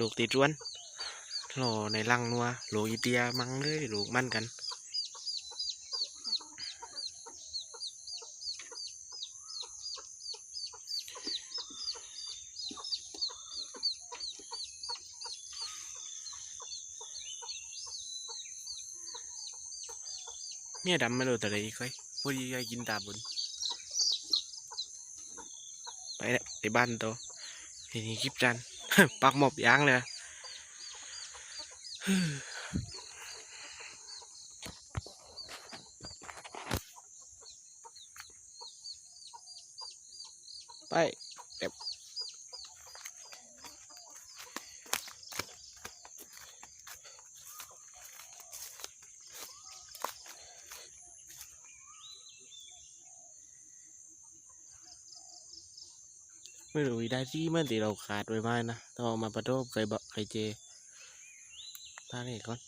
ลูกติดรวนรอในรังนัวลูกอีเตียมังเลยลูกมันกันเมียดำไม่รู้แต่เลยอีกค่อยพอดีไอ้กินตาบุญไปแล้วไปบ้านโตวทีนี้คลิปจัน ปักหมอบยางเลยไป ไม่รู้ได้ที่เมื่อที่เราขาดไว้ไหมนะต้องเอามาประโทบใครบอกใครเจตาเนี่ก่อน